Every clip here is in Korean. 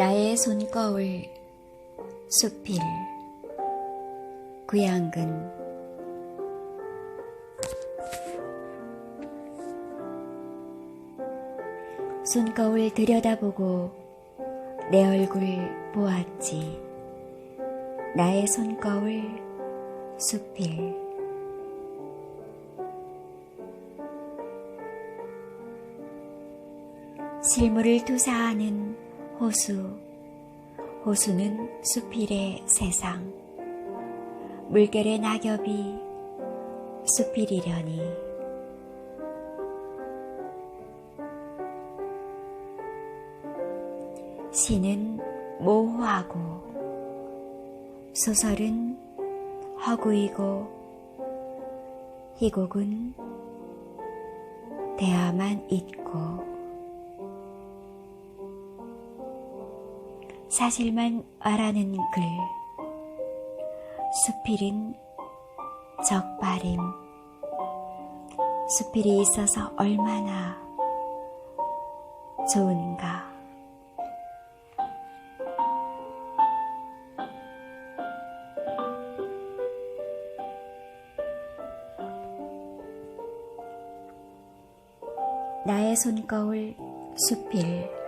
나의 손거울 수필 구양근. 손거울 들여다보고 내 얼굴 보았지. 나의 손거울 수필. 실물을 투사하는 호수. 호수는 수필의 세상. 물결의 낙엽이 수필이려니. 시는 모호하고 소설은 허구이고 희곡은 대화만 있고 사실만 말하는 글. 수필은 적발임. 수필이 있어서 얼마나 좋은가. 나의 손거울 수필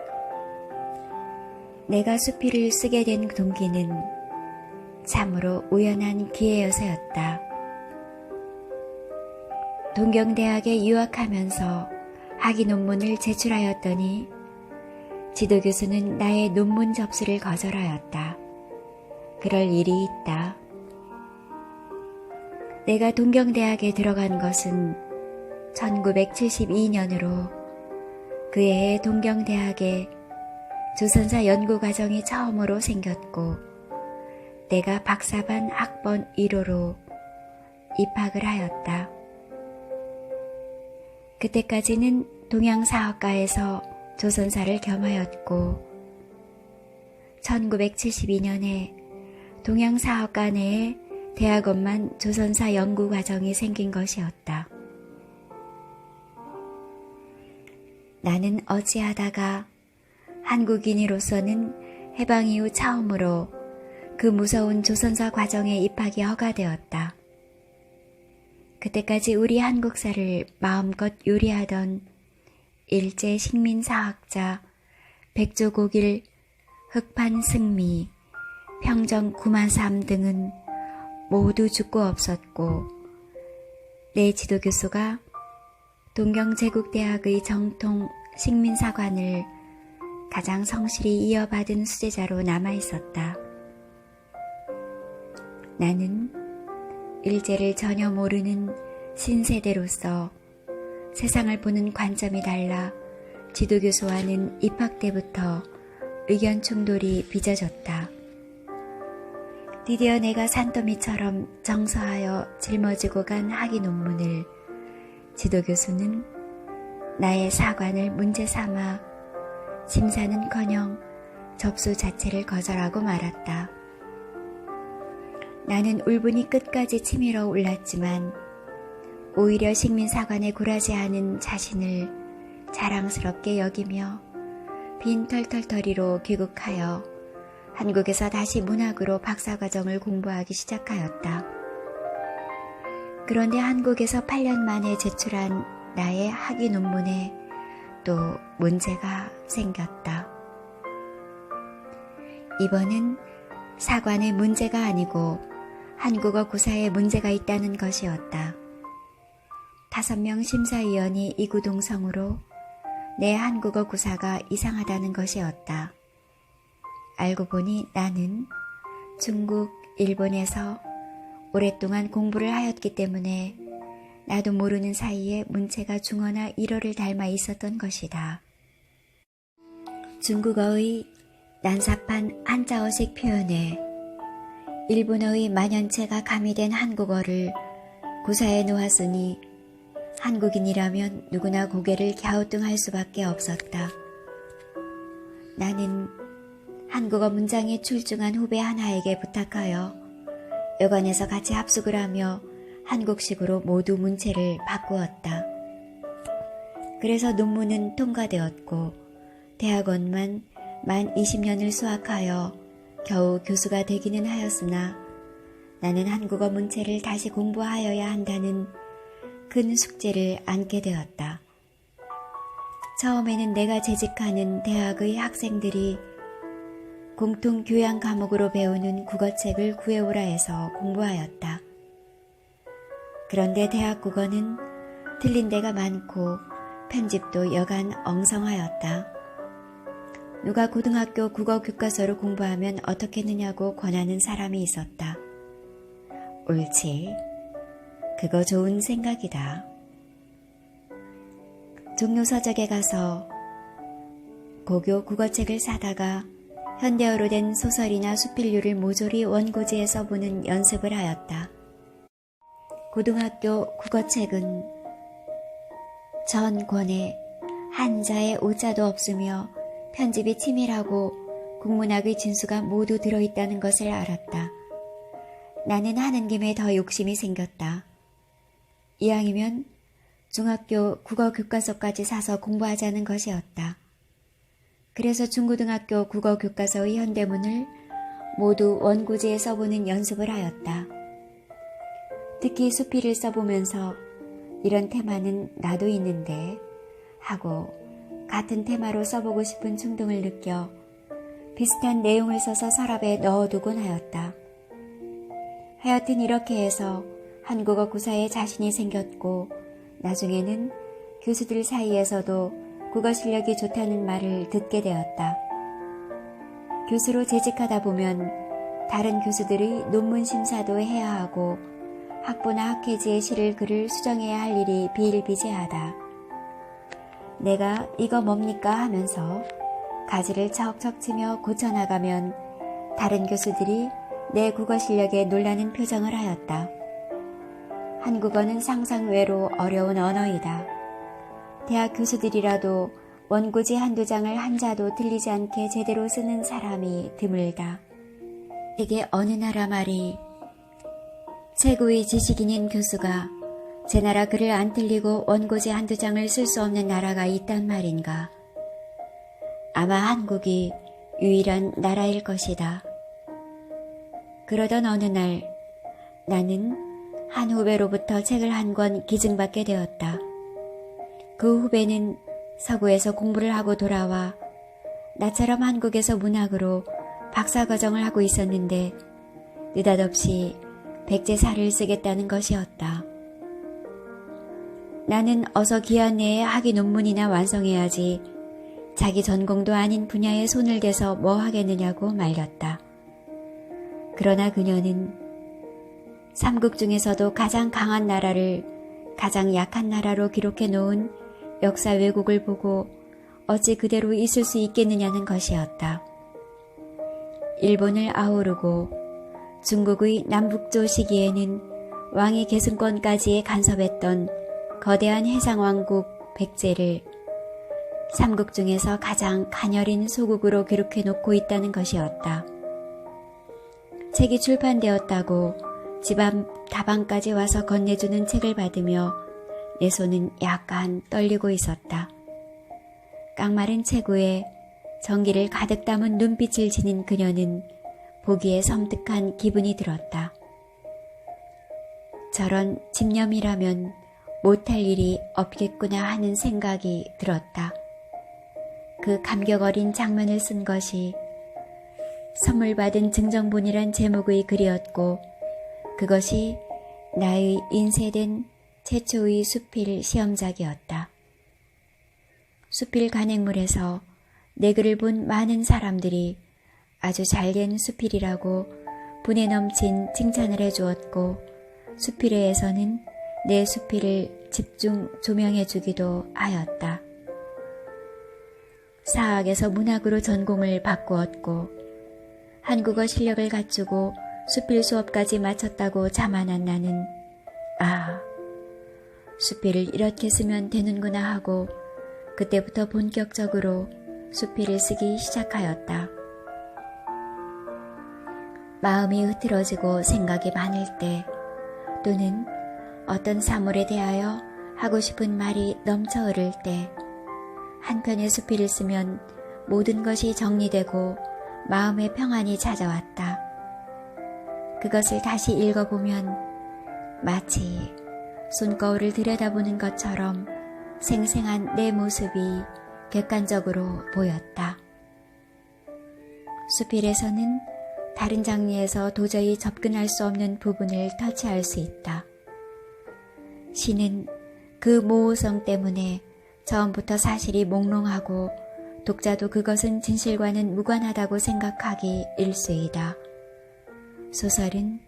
내가 수필을 쓰게 된 동기는 참으로 우연한 기회여서였다. 동경대학에 유학하면서 학위 논문을 제출하였더니 지도 교수는 나의 논문 접수를 거절하였다. 그럴 일이 있다. 내가 동경대학에 들어간 것은 1972년으로 그 해에 동경대학에 조선사 연구 과정이 처음으로 생겼고 내가 박사반 학번 1호로 입학을 하였다. 그때까지는 동양사학과에서 조선사를 겸하였고 1972년에 동양사학과 내에 대학원만 조선사 연구 과정이 생긴 것이었다. 나는 어찌하다가 한국인으로서는 해방 이후 처음으로 그 무서운 조선사 과정에 입학이 허가되었다. 그때까지 우리 한국사를 마음껏 요리하던 일제 식민사학자 백조고길 흑판승미 평정 구만삼 등은 모두 죽고 없었고 내 지도교수가 동경제국대학의 정통 식민사관을 가장 성실히 이어받은 수제자로 남아 있었다. 나는 일제를 전혀 모르는 신세대로서 세상을 보는 관점이 달라 지도교수와는 입학 때부터 의견 충돌이 빚어졌다. 드디어 내가 산더미처럼 정서하여 짊어지고 간 학위 논문을 지도교수는 나의 사관을 문제 삼아 심사는커녕 접수 자체를 거절하고 말았다. 나는 울분이 끝까지 치밀어 올랐지만 오히려 식민사관에 굴하지않은 자신을 자랑스럽게 여기며 빈 털털터리로 귀국하여 한국에서 다시 문학으로 박사과정을 공부하기 시작하였다. 그런데 한국에서 8년 만에 제출한 나의 학위 논문에 또 문제가 생겼다. 이번은 사관의 문제가 아니고 한국어 구사에 문제가 있다는 것이었다. 다섯 명 심사위원이 이구동성으로 내 한국어 구사가 이상하다는 것이었다. 알고 보니 나는 중국, 일본에서 오랫동안 공부를 하였기 때문에 나도 모르는 사이에 문체가 중어나 일어를 닮아 있었던 것이다. 중국어의 난삽한 한자어식 표현에 일본어의 만연체가 가미된 한국어를 구사해 놓았으니 한국인이라면 누구나 고개를 갸우뚱할 수밖에 없었다. 나는 한국어 문장에 출중한 후배 하나에게 부탁하여 여관에서 같이 합숙을 하며 한국식으로 모두 문체를 바꾸었다. 그래서 논문은 통과되었고 대학원만 만 20년을 수학하여 겨우 교수가 되기는 하였으나 나는 한국어 문체를 다시 공부하여야 한다는 큰 숙제를 안게 되었다. 처음에는 내가 재직하는 대학의 학생들이 공통 교양 과목으로 배우는 국어책을 구해오라 해서 공부하였다. 그런데 대학 국어는 틀린 데가 많고 편집도 여간 엉성하였다. 누가 고등학교 국어 교과서를 공부하면 어떻겠느냐고 권하는 사람이 있었다. 옳지. 그거 좋은 생각이다. 종로 서적에 가서 고교 국어책을 사다가 현대어로 된 소설이나 수필류를 모조리 원고지에 써보는 연습을 하였다. 고등학교 국어책은 전 권에 한자의 오자도 없으며 편집이 치밀하고 국문학의 진수가 모두 들어있다는 것을 알았다. 나는 하는 김에 더 욕심이 생겼다. 이왕이면 중학교 국어 교과서까지 사서 공부하자는 것이었다. 그래서 중고등학교 국어 교과서의 현대문을 모두 원고지에 써보는 연습을 하였다. 특히 수필을 써보면서 이런 테마는 나도 있는데 하고 같은 테마로 써보고 싶은 충동을 느껴 비슷한 내용을 써서 서랍에 넣어두곤 하였다. 하여튼 이렇게 해서 한국어 구사에 자신이 생겼고 나중에는 교수들 사이에서도 국어 실력이 좋다는 말을 듣게 되었다. 교수로 재직하다 보면 다른 교수들이 논문 심사도 해야 하고 학부나 학회지의 시를 글을 수정해야 할 일이 비일비재하다. 내가 이거 뭡니까 하면서 가지를 척척 치며 고쳐나가면 다른 교수들이 내 국어 실력에 놀라는 표정을 하였다. 한국어는 상상 외로 어려운 언어이다. 대학 교수들이라도 원고지 한두 장을 한자도 틀리지 않게 제대로 쓰는 사람이 드물다. 이게 어느 나라 말이 최고의 지식인인 교수가 제 나라 글을 안 틀리고 원고지 한두 장을 쓸 수 없는 나라가 있단 말인가. 아마 한국이 유일한 나라일 것이다. 그러던 어느 날 나는 한 후배로부터 책을 한 권 기증받게 되었다. 그 후배는 서구에서 공부를 하고 돌아와 나처럼 한국에서 문학으로 박사과정을 하고 있었는데 느닷없이 백제사를 쓰겠다는 것이었다. 나는 어서 기한 내에 학위 논문이나 완성해야지 자기 전공도 아닌 분야에 손을 대서 뭐 하겠느냐고 말렸다. 그러나 그녀는 삼국 중에서도 가장 강한 나라를 가장 약한 나라로 기록해 놓은 역사 왜곡을 보고 어찌 그대로 있을 수 있겠느냐는 것이었다. 일본을 아우르고 중국의 남북조 시기에는 왕의 계승권까지에 간섭했던 거대한 해상왕국 백제를 삼국 중에서 가장 가녀린 소국으로 기록해 놓고 있다는 것이었다. 책이 출판되었다고 집안 다방까지 와서 건네주는 책을 받으며 내 손은 약간 떨리고 있었다. 깡마른 체구에 전기를 가득 담은 눈빛을 지닌 그녀는 보기에 섬뜩한 기분이 들었다. 저런 집념이라면 못할 일이 없겠구나 하는 생각이 들었다. 그 감격 어린 장면을 쓴 것이 선물 받은 증정본이란 제목의 글이었고 그것이 나의 인쇄된 최초의 수필 시험작이었다. 수필 간행물에서 내 글을 본 많은 사람들이 아주 잘된 수필이라고 분에 넘친 칭찬을 해주었고 수필회에서는 내 수필을 집중 조명해 주기도 하였다. 사학에서 문학으로 전공을 바꾸었고 한국어 실력을 갖추고 수필 수업까지 마쳤다고 자만한 나는 아 수필을 이렇게 쓰면 되는구나 하고 그때부터 본격적으로 수필을 쓰기 시작하였다. 마음이 흐트러지고 생각이 많을 때 또는 어떤 사물에 대하여 하고 싶은 말이 넘쳐 흐를 때 한 편의 수필을 쓰면 모든 것이 정리되고 마음의 평안이 찾아왔다. 그것을 다시 읽어보면 마치 손거울을 들여다보는 것처럼 생생한 내 모습이 객관적으로 보였다. 수필에서는 다른 장르에서 도저히 접근할 수 없는 부분을 터치할 수 있다. 시는 그 모호성 때문에 처음부터 사실이 몽롱하고 독자도 그것은 진실과는 무관하다고 생각하기 일쑤이다. 소설은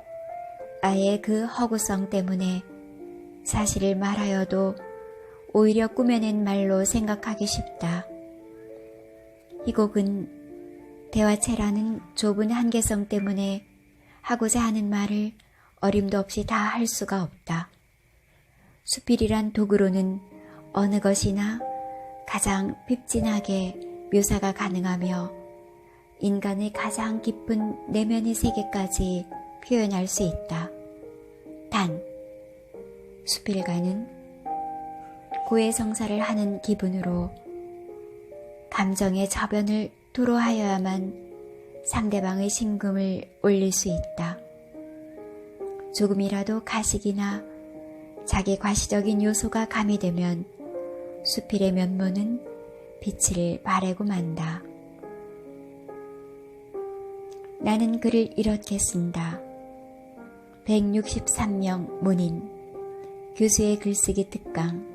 아예 그 허구성 때문에 사실을 말하여도 오히려 꾸며낸 말로 생각하기 쉽다. 이 곡은 대화체라는 좁은 한계성 때문에 하고자 하는 말을 어림도 없이 다 할 수가 없다. 수필이란 도구로는 어느 것이나 가장 핍진하게 묘사가 가능하며 인간의 가장 깊은 내면의 세계까지 표현할 수 있다. 단, 수필가는 고해 성사를 하는 기분으로 감정의 저변을 토로하여야만 상대방의 심금을 올릴 수 있다. 조금이라도 가식이나 자기 과시적인 요소가 가미되면 수필의 면모는 빛을 발하고 만다. 나는 글을 이렇게 쓴다. 163명 문인 교수의 글쓰기 특강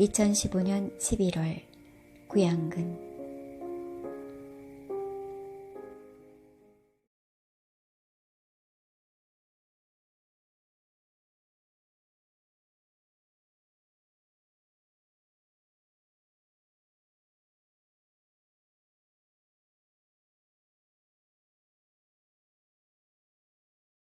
2015년 11월 구양근